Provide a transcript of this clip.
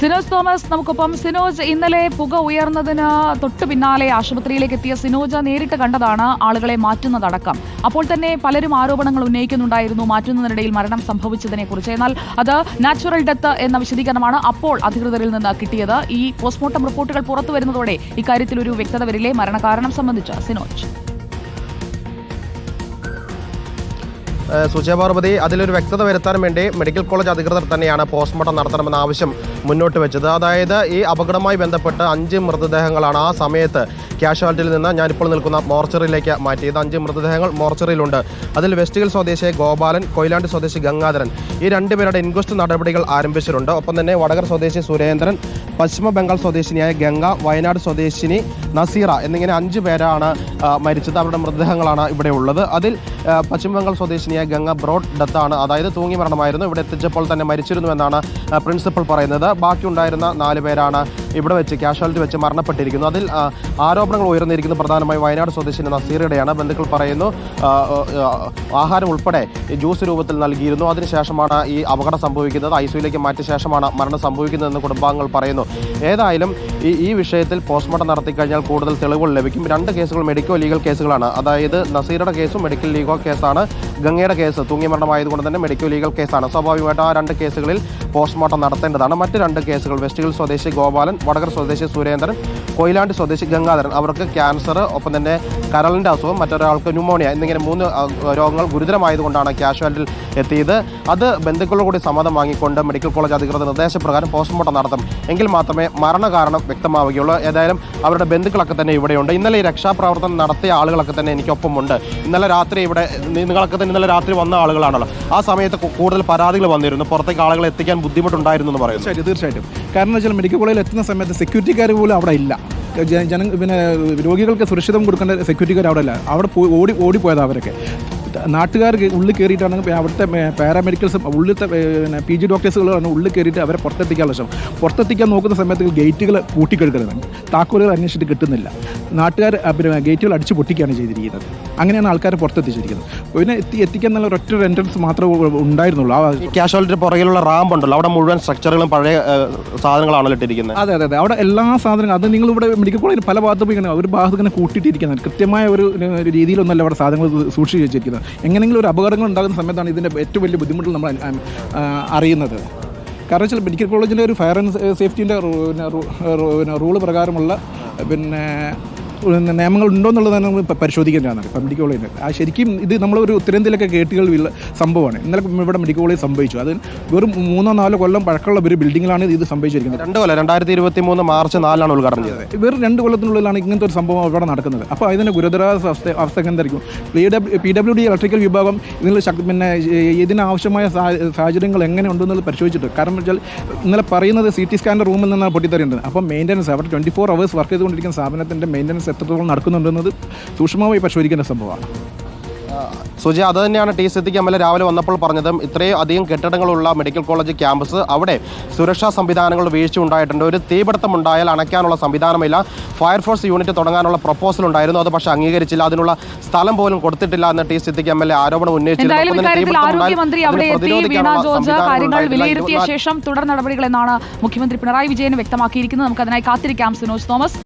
Sinoj Thomas നമുക്കൊപ്പം സിനോജ് ഇന്നലെ പുക ഉയർന്നതിന് തൊട്ടു പിന്നാലെ ആശുപത്രിയിലേക്ക് എത്തിയ സിനോജ് നേരിട്ട് കണ്ടതാണ് ആളുകളെ മാറ്റുന്നതടക്കം. അപ്പോൾ തന്നെ പലരും ആരോപണങ്ങൾ ഉന്നയിക്കുന്നുണ്ടായിരുന്നു മാറ്റുന്നതിനിടയിൽ മരണം സംഭവിച്ചതിനെ കുറിച്ച് എന്നാൽ അത് നാച്ചുറൽ ഡെത്ത് എന്ന വിശദീകരണമാണ് അപ്പോൾ അധികൃതരിൽ നിന്ന് കിട്ടിയത്. ഈ പോസ്റ്റ്മോർട്ടം റിപ്പോർട്ടുകൾ പുറത്തു വരുന്നതോടെ ഇക്കാര്യത്തിൽ ഒരു വ്യക്തത വരില്ലേ? മരണകാരണം സംബന്ധിച്ച് സിനോജ്. സുജയപാർവതി അതിലൊരു വ്യക്തത വരുത്താൻ വേണ്ടി മെഡിക്കൽ കോളേജ് അധികൃതർ തന്നെയാണ് പോസ്റ്റ്മോർട്ടം നടത്തണമെന്ന ആവശ്യം മുന്നോട്ട് വെച്ചത്. അതായത് ഈ അപകടവുമായി ബന്ധപ്പെട്ട് അഞ്ച് മൃതദേഹങ്ങളാണ് ആ സമയത്ത് ക്യാഷ്വാലിറ്റിയിൽ നിന്ന് ഞാനിപ്പോൾ നിൽക്കുന്ന മോർച്ചറിയിലേക്ക് മാറ്റിയത്. അഞ്ച് മൃതദേഹങ്ങൾ മോർച്ചറിയിലുണ്ട്. അതിൽ വെസ്റ്റ് ഹിൽ സ്വദേശി ഗോപാലൻ കൊയിലാണ്ടി സ്വദേശി ഗംഗാധരൻ ഈ രണ്ടുപേരുടെ ഇൻക്വസ്റ്റ് നടപടികൾ ആരംഭിച്ചിട്ടുണ്ട്. ഒപ്പം തന്നെ വടകർ സ്വദേശി സുരേന്ദ്രൻ പശ്ചിമ ബംഗാൾ സ്വദേശിനിയായ ഗംഗ വയനാട് സ്വദേശിനി നസീറ എന്നിങ്ങനെ അഞ്ച് പേരാണ് മരിച്ചത്. അവരുടെ മൃതദേഹങ്ങളാണ് ഇവിടെ ഉള്ളത്. അതിൽ പശ്ചിമ ബംഗാൾ സ്വദേശിനിയായ ഗംഗ ബ്രോഡ് ഡെത്താണ് അതായത് തൂങ്ങി മരണമായിരുന്നു. ഇവിടെ എത്തിച്ചപ്പോൾ തന്നെ മരിച്ചിരുന്നു എന്നാണ് പ്രിൻസിപ്പൽ പറയുന്നത്. ബാക്കി ഉണ്ടായിരുന്ന നാല് പേരാണ് ഇവിടെ വെച്ച് കാഷ്വാലിറ്റി വെച്ച് മരണപ്പെട്ടിരിക്കുന്നു. അതിൽ ആരോപണങ്ങൾ ഉയർന്നിരിക്കുന്നത് പ്രധാനമായും വയനാട് സ്വദേശിനി നസീറയുടെയാണ്. ബന്ധുക്കൾ പറയുന്നു ആഹാരം ഉൾപ്പെടെ ജ്യൂസ് രൂപത്തിൽ നൽകിയിരുന്നു. അതിനുശേഷമാണ് ഈ അപകടം സംഭവിക്കുന്നത്. ഐ സിയിലേക്ക് മാറ്റിയ ശേഷമാണ് മരണം സംഭവിക്കുന്നതെന്ന് കുടുംബാംഗങ്ങൾ പറയുന്നു. ഏതായാലും ഈ ഈ വിഷയത്തിൽ പോസ്റ്റ്മോർട്ടം നടത്തി കഴിഞ്ഞാൽ കൂടുതൽ തെളിവുകൾ ലഭിക്കും. രണ്ട് കേസുകൾ മെഡിക്കോ ലീഗൽ കേസുകളാണ്. അതായത് നസീറുടെ കേസും മെഡിക്കൽ ലീഗൽ കേസാണ്. ഗംഗയുടെ കേസ് തൂങ്ങി മരണമായതുകൊണ്ട് തന്നെ മെഡിക്കൽ ലീഗൽ കേസാണ്. സ്വാഭാവികമായിട്ടും ആ രണ്ട് കേസുകളിൽ പോസ്റ്റ്മോർട്ടം നടത്തേണ്ടതാണ്. മറ്റ് രണ്ട് കേസുകൾ വെസ്റ്റ് ഹിൽ സ്വദേശി ഗോപാലൻ വടകർ സ്വദേശി സുരേന്ദ്രൻ കൊയിലാണ്ടി സ്വദേശി ഗംഗാധരൻ. അവർക്ക് ക്യാൻസർ ഒപ്പം തന്നെ കരളിന്റെ അസുഖം മറ്റൊരാൾക്ക് ന്യൂമോണിയ എന്നിങ്ങനെ മൂന്ന് രോഗങ്ങൾ ഗുരുതരമായതുകൊണ്ടാണ് കാഷ്വാലിറ്റിയിൽ എത്തിയത്. അത് ബന്ധുക്കളോട് കൂടി സമ്മതം വാങ്ങിക്കൊണ്ട് മെഡിക്കൽ കോളേജ് അധികൃതർ നിർദ്ദേശപ്രകാരം പോസ്റ്റ്മോർട്ടം നടത്തും. എങ്കിൽ മാത്രമേ മരണകാരണം വ്യക്തമാവുകയുള്ളൂ. ഏതായാലും അവരുടെ ബന്ധുക്കളൊക്കെ തന്നെ ഇവിടെയുണ്ട്. ഇന്നലെ ഈ രക്ഷാപ്രവർത്തനം നടത്തിയ ആളുകളൊക്കെ തന്നെ എനിക്കൊപ്പമുണ്ട്. ഇന്നലെ രാത്രി ഇവിടെ നിങ്ങളൊക്കെ തന്നെ ഇന്നലെ രാത്രി വന്ന ആളുകളാണല്ലോ. ആ സമയത്ത് കൂടുതൽ പരാതികൾ വന്നിരുന്നു. പുറത്തേക്ക് ആളുകളെ എത്തിക്കാൻ ബുദ്ധിമുട്ടുണ്ടായിരുന്നു എന്ന് പറയുന്നു. ശരി തീർച്ചയായിട്ടും. കാരണം വെച്ചാൽ മെഡിക്കൽ കോളേജിൽ എത്തുന്ന സമയത്ത് സെക്യൂരിറ്റിക്കാർ പോലും അവിടെ ഇല്ല. ജന പിന്നെ രോഗികൾക്ക് സുരക്ഷിതം കൊടുക്കേണ്ട സെക്യൂരിറ്റിക്കാർ അവിടെ ഇല്ല. അവിടെ ഓടി ഓടിപ്പോയത് അവരൊക്കെ. നാട്ടുകാർ ഉള്ളിൽ കയറിയിട്ടാണെങ്കിൽ അവിടുത്തെ പാരാമെഡിക്കൽസ് ഉള്ളിലത്തെ പിന്നെ പി ജി ഡോക്ടേഴ്സുകളാണ് ഉള്ളിൽ കയറിയിട്ട് അവരെ പുറത്തെത്തിക്കാനുള്ള ശ്രമം പുറത്തെത്തിക്കാൻ നോക്കുന്ന സമയത്ത് ഗേറ്റുകൾ കൂട്ടിക്കെടുക്കരുത് താക്കോലുകൾ അന്വേഷിച്ചിട്ട് കിട്ടുന്നില്ല. നാട്ടുകാർ പിന്നെ ഗേറ്റുകൾ അടിച്ചു പൊട്ടിക്കുകയാണ് ചെയ്തിരിക്കുന്നത്. അങ്ങനെയാണ് ആൾക്കാർ പുറത്തെത്തിച്ചിരിക്കുന്നത്. പിന്നെ എത്തി എത്തിക്കാൻ നല്ല ഒരൊറ്റ എൻട്രൻസ് മാത്രമേ ഉണ്ടായിരുന്നുള്ളൂ. ആ ഈ കാഷ്വാലിറ്റി പുറകിലുള്ള റാമ്പ് ഉണ്ടല്ലോ അവിടെ മുഴുവൻ സ്ട്രക്ചറുകളും പഴയ സാധനങ്ങളാണല്ലോ ഇട്ടിരിക്കുന്നത്. അതെ അതെ അതെ. അവിടെ എല്ലാ സാധനങ്ങളും അത് നിങ്ങൾ ഇവിടെ മെഡിക്കൽ കോളേജിൽ പല ഭാഗത്തും ഇങ്ങനെ ഒരു ഭാഗത്ത് ഇങ്ങനെ കൂട്ടിയിട്ടിരിക്കുന്നത്. കൃത്യമായ ഒരു രീതിയിലൊന്നല്ല അവിടെ സാധനങ്ങൾ സൂക്ഷിച്ച് വെച്ചിരിക്കുന്നത്. എങ്ങനെയെങ്കിലും ഒരു അപകടങ്ങൾ ഉണ്ടാകുന്ന സമയത്താണ് ഇതിന്റെ ഏറ്റവും വലിയ ബുദ്ധിമുട്ട് നമ്മൾ അറിയുന്നത്. കാരണം വെച്ചാൽ മെഡിക്കൽ കോളേജിലെ ഒരു ഫയർ ആൻഡ് സേഫ്റ്റീന്റെ റൂൾ പ്രകാരമുള്ള പിന്നെ നിയമങ്ങൾ ഉണ്ടോ എന്നുള്ളത് നമ്മൾ പരിശോധിക്കേണ്ടതാണ്. ഇപ്പം മെഡിക്കൽ കോളേജിൽ ആ ശരിക്കും ഇത് നമ്മളൊരു ഉത്തരേന്ത്യയിലൊക്കെ കേട്ടുകളുള്ള സംഭവമാണ്. ഇന്നലെ ഇവിടെ മെഡിക്കൽ കോളേജ് സംഭവിച്ചു. അത് വെറും മൂന്നോ നാലോ കൊല്ലം പഴക്കമുള്ള ഒരു ബിൽഡിങ്ങിലാണ് ഇത് സംഭവിച്ചിരിക്കുന്നത്. രണ്ട് കൊല്ലം രണ്ടായിരത്തി ഇരുപത്തി മൂന്ന് മാർച്ച് നാലാണ് ഉദ്ഘാടനം ചെയ്തത്. വെറും രണ്ട് കൊല്ലത്തിനുള്ളിലാണ് ഇങ്ങനത്തെ ഒരു സംഭവം അവിടെ നടക്കുന്നത്. അപ്പോൾ അതിന് ഗുരുതര അവസ്ഥ അവസ്ഥ എന്തായിരിക്കും? P W P W D electrical വിഭാഗം ഇതിൽ ശക്തി പിന്നെ ഇതിനാവശ്യമായ സാഹചര്യങ്ങൾ എങ്ങനെ ഉണ്ടെന്നുള്ളത് പരിശോധിച്ചിട്ട് കാരണം വെച്ചാൽ ഇന്നലെ പറയുന്നത് സി ടി സ്കാനിന്റെ റൂമിൽ നിന്നാണ് പൊട്ടിത്തെറിയുന്നത്. അപ്പോൾ മെയിന്റനൻസ് അവിടെ ട്വന്റി ഫോർ അവേഴ്സ് വർക്ക് ചെയ്തുകൊണ്ടിരിക്കുന്ന സ്ഥാപനത്തിന്റെ മെയിന്റനൻസ് എത്രത്തോളം നടക്കുന്നുണ്ടെന്നത് സൂക്ഷ്മമായി പരിശോധിക്കേണ്ട സംഭവമാണ്. സുജി അത് തന്നെയാണ് T Siddique M L A രാവിലെ വന്നപ്പോൾ പറഞ്ഞതും ഇത്രയും അധികം കെട്ടിടങ്ങളുള്ള മെഡിക്കൽ കോളേജ് ക്യാമ്പസ് അവിടെ സുരക്ഷാ സംവിധാനങ്ങൾ വീഴ്ച ഉണ്ടായിട്ടുണ്ട് ഒരു തീപിടുത്തം ഉണ്ടായാൽ അണയ്ക്കാനുള്ള സംവിധാനമില്ല. ഫയർഫോഴ്സ് യൂണിറ്റ് തുടങ്ങാനുള്ള പ്രപ്പോസൽ ഉണ്ടായിരുന്നു. അത് പക്ഷേ അംഗീകരിച്ചില്ല. അതിനുള്ള സ്ഥലം പോലും കൊടുത്തിട്ടില്ല എന്ന് T Siddique M L A ആരോപണം ഉന്നയിച്ചിരുന്നു. ശേഷം തുടർ നടപടികൾ എന്നാണ് മുഖ്യമന്ത്രി പിണറായി വിജയൻ വ്യക്തമാക്കിയിരിക്കുന്നത്. നമുക്ക് അതിനായി കാത്തിരിക്കാം സുനോജ് തോമസ്.